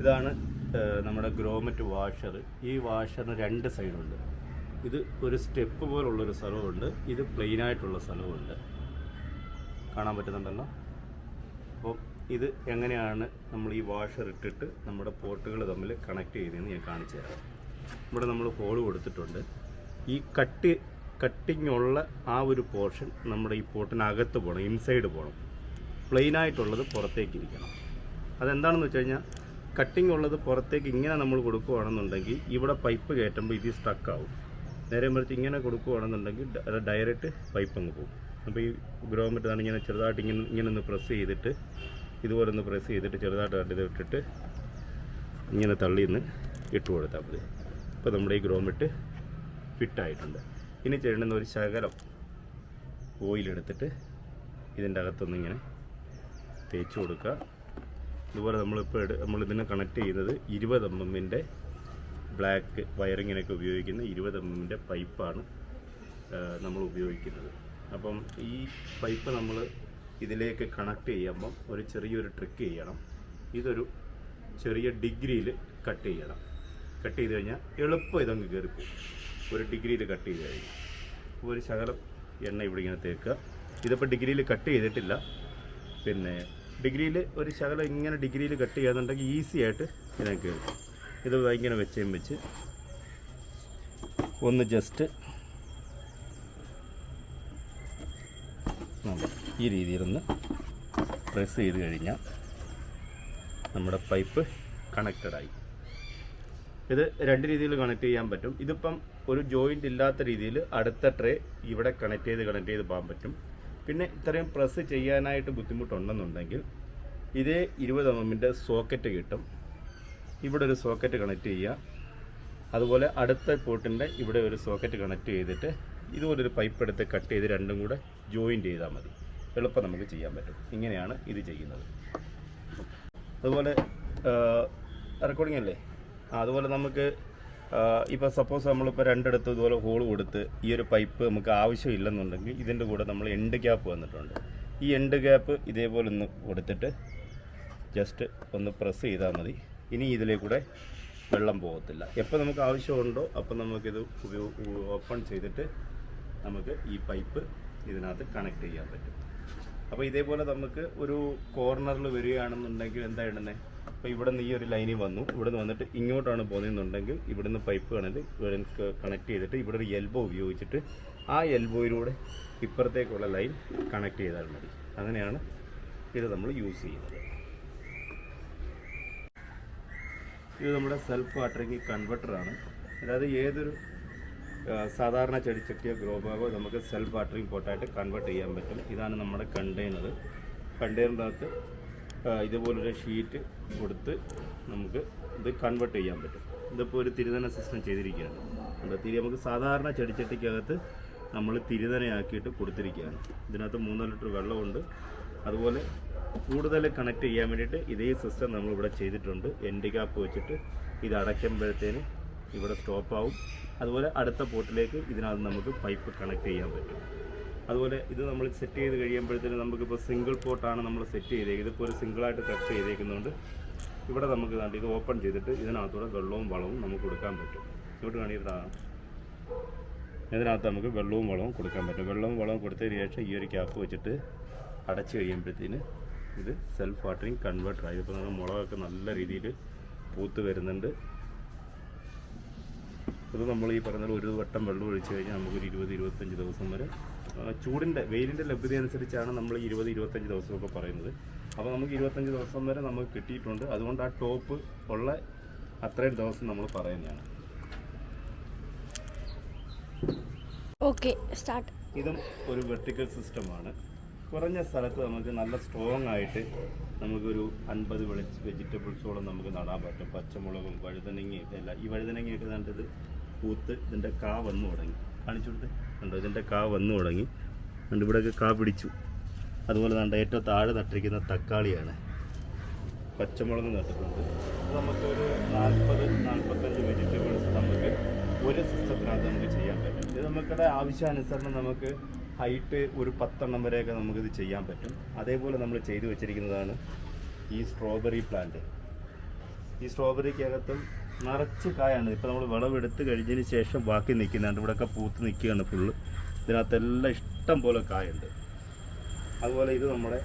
ഇതാണ് നമ്മുടെ grommet washer. ഈ വാഷറിന് രണ്ട് സൈഡുണ്ട്. ഇത് ഒരു സ്റ്റെപ്പ് പോലുള്ളൊരു സ്ഥലമുണ്ട് ഇത് പ്ലെയിൻ ആയിട്ടുള്ള സ്ഥലമുണ്ട് കാണാൻ പറ്റുന്നുണ്ടല്ലോ? അപ്പോൾ ഇത് എങ്ങനെയാണ് നമ്മൾ ഈ വാഷർ ഇട്ടിട്ട് നമ്മുടെ പോട്ടുകൾ തമ്മിൽ കണക്ട് ചെയ്തതെന്ന് ഞാൻ കാണിച്ചു തരാം. ഇവിടെ നമ്മൾ ഹോൾ കൊടുത്തിട്ടുണ്ട്. ഈ കട്ട് കട്ടിങ് ഉള്ള ആ ഒരു പോർഷൻ നമ്മുടെ ഈ പോട്ടിനകത്ത് പോകണം ഇൻസൈഡ് പോകണം. പ്ലെയിനായിട്ടുള്ളത് പുറത്തേക്ക് ഇരിക്കണം. അതെന്താണെന്ന് വെച്ച് കഴിഞ്ഞാൽ കട്ടിങ് ഉള്ളത് പുറത്തേക്ക് ഇങ്ങനെ നമ്മൾ കൊടുക്കുകയാണെന്നുണ്ടെങ്കിൽ ഇവിടെ പൈപ്പ് കയറ്റുമ്പോൾ ഇത് സ്റ്റക്കാവും നേരെ മറിച്ച് ഇങ്ങനെ കൊടുക്കുകയാണെന്നുണ്ടെങ്കിൽ ഡയറക്റ്റ് പൈപ്പ് അങ്ങ് പോകും. അപ്പോൾ ഈ ഗ്രോമെറ്റ് ആണ് ഇങ്ങനെ ചെറുതായിട്ട് ഇങ്ങനെ ഇങ്ങനെ ഒന്ന് പ്രസ് ചെയ്തിട്ട് ഇതുപോലെ ഒന്ന് പ്രസ് ചെയ്തിട്ട് ചെറുതായിട്ട് ഇത് ഇട്ടിട്ട് ഇങ്ങനെ തള്ളി നിന്ന് ഇട്ട് കൊടുത്താൽ മതി. ഇപ്പോൾ നമ്മുടെ ഈ ഗ്രോമെറ്റ് ഫിറ്റായിട്ടുണ്ട് ഇനി ചെയ്യേണ്ടുന്ന ഒരു ശകലം ഓയിലെടുത്തിട്ട് ഇതിന്റെ അകത്തൊന്നിങ്ങനെ തേച്ച് കൊടുക്കുക. ഇതുപോലെ നമ്മളിപ്പോൾ നമ്മൾ ഇതിനെ കണക്ട് ചെയ്യുന്നത് ഇരുപത് എം എമ്മിന്റെ ബ്ലാക്ക് വയറിങ്ങിനൊക്കെ ഉപയോഗിക്കുന്ന ഇരുപത് എം എമ്മിന്റെ പൈപ്പാണ് നമ്മൾ ഉപയോഗിക്കുന്നത്. അപ്പം ഈ പൈപ്പ് നമ്മൾ ഇതിലേക്ക് കണക്ട് ചെയ്യുമ്പം ഒരു ചെറിയൊരു ട്രിക്ക് ചെയ്യണം. ഇതൊരു ചെറിയ ഡിഗ്രിയിൽ കട്ട് ചെയ്യണം. കട്ട് ചെയ്ത് കഴിഞ്ഞാൽ എളുപ്പം ഇതങ്ങ് കയറിപ്പോ ഒരു ഡിഗ്രിയിൽ കട്ട് ചെയ്ത് കഴിഞ്ഞാൽ. ഒരു ശകലം എണ്ണ ഇവിടെ ഇങ്ങനെ തേക്കുക. ഇതിപ്പോൾ ഡിഗ്രിയിൽ കട്ട് ചെയ്തിട്ടില്ല. പിന്നെ ഡിഗ്രിയിൽ ഒരു ശകലം ഇങ്ങനെ ഡിഗ്രിയിൽ കട്ട് ചെയ്യാന്നുണ്ടെങ്കിൽ ഈസി ആയിട്ട് ഇതിനെ കയറും ഇത് ഇങ്ങനെ വെച്ചേം വെച്ച്. ഒന്ന് ജസ്റ്റ് ഈ രീതിയിലൊന്ന് പ്രസ് ചെയ്ത് കഴിഞ്ഞാൽ നമ്മുടെ പൈപ്പ് കണക്റ്റഡായി ഇത് രണ്ട് രീതിയിൽ കണക്ട് ചെയ്യാൻ പറ്റും. ഇതിപ്പം ഒരു ജോയിന്റ് ഇല്ലാത്ത രീതിയിൽ അടുത്ത ട്രേ ഇവിടെ കണക്ട് ചെയ്ത് കണക്ട് ചെയ്ത് പോകാൻ പറ്റും. പിന്നെ ഇത്രയും പ്രസ് ചെയ്യാനായിട്ട് ബുദ്ധിമുട്ടുണ്ടെന്നുണ്ടെങ്കിൽ ഇതേ ഇരുപത് എം എമ്മിന്റെ സോക്കറ്റ് കിട്ടും. ഇവിടെ ഒരു സോക്കറ്റ് കണക്ട് ചെയ്യുക. അതുപോലെ അടുത്ത പോട്ടിന്റെ ഇവിടെ ഒരു സോക്കറ്റ് കണക്ട് ചെയ്തിട്ട് ഇതുപോലൊരു പൈപ്പ് എടുത്ത് കട്ട് ചെയ്ത് രണ്ടും കൂടെ ജോയിന്റ് ചെയ്താൽ മതി. എളുപ്പം നമുക്ക് ചെയ്യാൻ പറ്റും. ഇങ്ങനെയാണ് ഇത് ചെയ്യുന്നത്. അതുപോലെ റെക്കോർഡിംഗ് അല്ലേ? അതുപോലെ നമുക്ക് ഇപ്പോൾ സപ്പോസ് നമ്മളിപ്പോൾ രണ്ടിടത്ത് ഇതുപോലെ ഹോൾ കൊടുത്ത് ഈ ഒരു പൈപ്പ് നമുക്ക് ആവശ്യമില്ലെന്നുണ്ടെങ്കിൽ ഇതിന്റെ കൂടെ നമ്മൾ എൻഡ് ഗ്യാപ്പ് വന്നിട്ടുണ്ട്. ഈ എൻഡ് ഗ്യാപ്പ് ഇതേപോലെ ഒന്ന് കൊടുത്തിട്ട് ജസ്റ്റ് ഒന്ന് പ്രസ് ചെയ്താൽ മതി. ഇനി ഇതിലേക്കൂടെ വെള്ളം പോകത്തില്ല. എപ്പോൾ നമുക്ക് ആവശ്യമുണ്ടോ അപ്പം നമുക്കിത് ഉപയോഗ ഓപ്പൺ ചെയ്തിട്ട് നമുക്ക് ഈ പൈപ്പ് ഇതിനകത്ത് കണക്ട് ചെയ്യാൻ പറ്റും. അപ്പോൾ ഇതേപോലെ നമുക്ക് ഒരു കോർണറിൽ വരികയാണെന്നുണ്ടെങ്കിൽ എന്താ ഇടുന്നത് അപ്പോൾ ഇവിടെ നിന്ന് ഈ ഒരു ലൈനിൽ വന്നു. ഇവിടെ നിന്ന് വന്നിട്ട് ഇങ്ങോട്ടാണ് പോകുന്നതെന്നുണ്ടെങ്കിൽ ഇവിടുന്ന് പൈപ്പ് കണക്ട് കണക്ട് ചെയ്തിട്ട് ഇവിടെ ഒരു എൽബോ ഉപയോഗിച്ചിട്ട് ആ എൽബോയിലൂടെ ഇപ്പുറത്തേക്കുള്ള ലൈൻ കണക്ട് ചെയ്താൽ മതി. അങ്ങനെയാണ് ഇത് നമ്മൾ യൂസ് ചെയ്യുന്നത്. ഇത് നമ്മുടെ സെൽഫ് വാട്ടറിങ് കൺവെർട്ടറാണ് അതായത് ഏതൊരു സാധാരണ ചെടിച്ചട്ടിയോ ഗ്രോ ബാഗോ നമുക്ക് സെൽഫ് വാട്ടറിങ് പോട്ടായിട്ട് കൺവേർട്ട് ചെയ്യാൻ പറ്റും. ഇതാണ് നമ്മുടെ കണ്ടെയ്നർ കണ്ടെയ്നറിനകത്ത് ഇതുപോലൊരു ഷീറ്റ് കൊടുത്ത് നമുക്ക് ഇത് കൺവേർട്ട് ചെയ്യാൻ പറ്റും. ഇതിപ്പോൾ ഒരു തിരുതന സിസ്റ്റം ചെയ്തിരിക്കുകയാണ്. ഉണ്ട് തിരി നമുക്ക് സാധാരണ ചെടിച്ചട്ടിക്കകത്ത് നമ്മൾ തിരുതനയാക്കിയിട്ട് കൊടുത്തിരിക്കുകയാണ്. ഇതിനകത്ത് മൂന്ന് ലിറ്റർ വെള്ളമുണ്ട്. അതുപോലെ കൂടുതൽ കണക്ട് ചെയ്യാൻ വേണ്ടിയിട്ട് ഇതേ സിസ്റ്റം നമ്മളിവിടെ ചെയ്തിട്ടുണ്ട്. എൻഡ് ക്യാപ്പ് വെച്ചിട്ട് ഇത് അടയ്ക്കുമ്പോഴത്തേന് ഇവിടെ സ്റ്റോപ്പാവും അതുപോലെ അടുത്ത പോട്ടിലേക്ക് ഇതിനകത്ത് നമുക്ക് പൈപ്പ് കണക്ട് ചെയ്യാൻ പറ്റും. അതുപോലെ ഇത് നമ്മൾ സെറ്റ് ചെയ്ത് കഴിയുമ്പോഴത്തേന് നമുക്കിപ്പോൾ സിംഗിൾ പോട്ടാണ് നമ്മൾ സെറ്റ് ചെയ്തേക്കുന്നത്. ഇതിപ്പോൾ ഒരു സിംഗിളായിട്ട് കട്ട് ചെയ്തേക്കുന്നതുകൊണ്ട് ഇവിടെ നമുക്ക് ദാണ്ട് ഇത് ഓപ്പൺ ചെയ്തിട്ട് ഇതിനകത്തൂടെ വെള്ളവും വളവും നമുക്ക് കൊടുക്കാൻ പറ്റും. ഇങ്ങോട്ട് കാണിക്കുന്നതാണ് ഇതിനകത്ത് നമുക്ക് വെള്ളവും വളവും കൊടുക്കാൻ പറ്റും. വെള്ളവും വളവും കൊടുത്തതിന് ശേഷം ഈ ഒരു ക്യാപ്പ് വെച്ചിട്ട് അടച്ചു കഴിയുമ്പോഴത്തേന് ഇത് സെൽഫ് വാട്ടറിങ് കൺവേർട്ടറായി ഇപ്പോൾ നമ്മൾ മുളകൊക്കെ നല്ല രീതിയിൽ പൂത്ത് വരുന്നുണ്ട്. ഇത് നമ്മൾ ഈ പറഞ്ഞ ഒരു വട്ടം വെള്ളം ഒഴിച്ച് കഴിഞ്ഞാൽ നമുക്കൊരു ഇരുപത് ഇരുപത്തഞ്ച് ദിവസം വരെ ചൂടിന്റെ വെയിലിന്റെ ലഭ്യത അനുസരിച്ചാണ് നമ്മൾ ഇരുപത് ഇരുപത്തഞ്ച് ദിവസമൊക്കെ പറയുന്നത്. അപ്പോൾ നമുക്ക് ഇരുപത്തഞ്ച് ദിവസം വരെ നമുക്ക് കിട്ടിയിട്ടുണ്ട്. അതുകൊണ്ട് ആ ടോപ്പ് ഉള്ള അത്രയും ദിവസം നമ്മൾ പറയുന്നതാണ്. ഓക്കെ സ്റ്റാർട്ട് ഇതും ഒരു വെർട്ടിക്കൽ സിസ്റ്റമാണ്. കുറഞ്ഞ സ്ഥലത്ത് നമുക്ക് നല്ല സ്ട്രോങ് ആയിട്ട് നമുക്കൊരു അൻപത് വെളി വെജിറ്റബിൾസോളം നമുക്ക് നടാൻ പറ്റും. പച്ചമുളകും വഴുതനങ്ങയും എല്ലാം ഈ വഴുതനങ്ങയൊക്കെ കണ്ടത് പൂത്ത് ഇതിന്റെ കാ വന്നു തുടങ്ങി. കാണിച്ചു കണ്ടോ ഇതിന്റെ കാ വന്നു തുടങ്ങി. കണ്ട് ഇവിടെയൊക്കെ കാ പിടിച്ചു. അതുപോലെ കണ്ട ഏറ്റവും താഴെ നട്ടിരിക്കുന്ന തക്കാളിയാണ്. പച്ചമുളക് നട്ടിട്ടുണ്ട്. നമുക്കൊരു നാൽപ്പത് നാൽപ്പത്തഞ്ച് വെജിറ്റബിൾസ് നമുക്ക് ഒരു സിസ്റ്റത്തിനകത്ത് നമുക്ക് ചെയ്യാൻ പറ്റും. ഇത് നമുക്കിടെ ആവശ്യാനുസരണം നമുക്ക് ഹൈറ്റ് ഒരു പത്തെണ്ണം വരെയൊക്കെ നമുക്കിത് ചെയ്യാൻ പറ്റും. അതേപോലെ നമ്മൾ ചെയ്തു വെച്ചിരിക്കുന്നതാണ് ഈ സ്ട്രോബെറി പ്ലാന്റ് ഈ സ്ട്രോബെറിക്കകത്തും നിറച്ച് കായാണ്. ഇപ്പോൾ നമ്മൾ വിളവെടുത്ത് കഴിഞ്ഞതിന് ശേഷം ബാക്കി നിൽക്കുന്നുണ്ട്. ഇവിടെയൊക്കെ പൂത്ത് നിൽക്കുകയാണ് ഫുള്ള് ഇതിനകത്തെല്ലാം ഇഷ്ടം പോലെ കായുണ്ട്. അതുപോലെ ഇത് നമ്മുടെ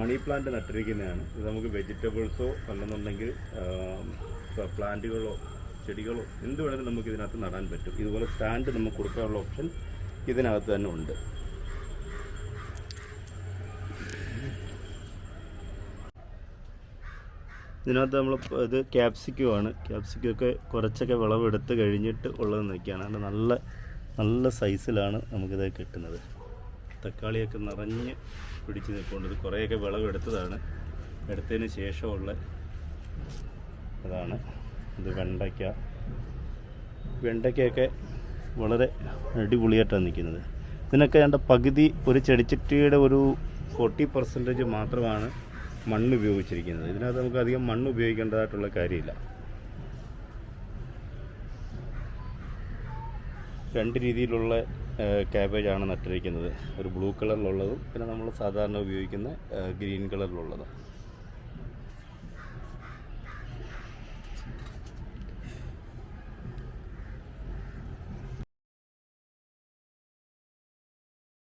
മണി പ്ലാന്റ് നട്ടിരിക്കുന്നതാണ്. ഇത് നമുക്ക് വെജിറ്റബിൾസോ അല്ലെന്നുണ്ടെങ്കിൽ പ്ലാന്റുകളോ ചെടികളോ എന്ത് വേണമെങ്കിലും നമുക്ക് ഇതിനകത്ത് നടാൻ പറ്റും. ഇതുപോലെ സ്റ്റാൻഡ് നമുക്ക് കൊടുക്കാനുള്ള ഓപ്ഷൻ ഇതിനകത്ത് തന്നെ ഉണ്ട്. ഇതിനകത്ത് നമ്മൾ ഇത് ക്യാപ്സിക്കം ആണ്. ക്യാപ്സിക്കം ഒക്കെ കുറച്ചൊക്കെ വിളവെടുത്ത് കഴിഞ്ഞിട്ട് ഉള്ളത് നിൽക്കുകയാണ് അതുകൊണ്ട് നല്ല നല്ല സൈസിലാണ് നമുക്കിത് കിട്ടുന്നത്. തക്കാളിയൊക്കെ നിറഞ്ഞ് പിടിച്ച് നിൽക്കുന്നത് കുറേയൊക്കെ വിളവെടുത്തതാണ്. എടുത്തതിന് ശേഷമുള്ള അതാണ് ഇത് വെണ്ടയ്ക്ക. വെണ്ടയ്ക്കയൊക്കെ വളരെ അടിപൊളിയായിട്ടാണ് നിൽക്കുന്നത്. ഇതിനൊക്കെ എന്റെ പകുതി ഒരു ചെടിച്ചട്ടിയുടെ ഒരു ഫോർട്ടി പെർസെന്റേജ് മാത്രമാണ് മണ്ണ് ഉപയോഗിച്ചിരിക്കുന്നത്. ഇതിനകത്ത് നമുക്ക് അധികം മണ്ണ് ഉപയോഗിക്കേണ്ടതായിട്ടുള്ള കാര്യമില്ല. രണ്ട് രീതിയിലുള്ള ക്യാബേജാണ് നട്ടിരിക്കുന്നത്. ഒരു ബ്ലൂ കളറിലുള്ളതും പിന്നെ നമ്മൾ സാധാരണ ഉപയോഗിക്കുന്ന ഗ്രീൻ കളറിലുള്ളതും.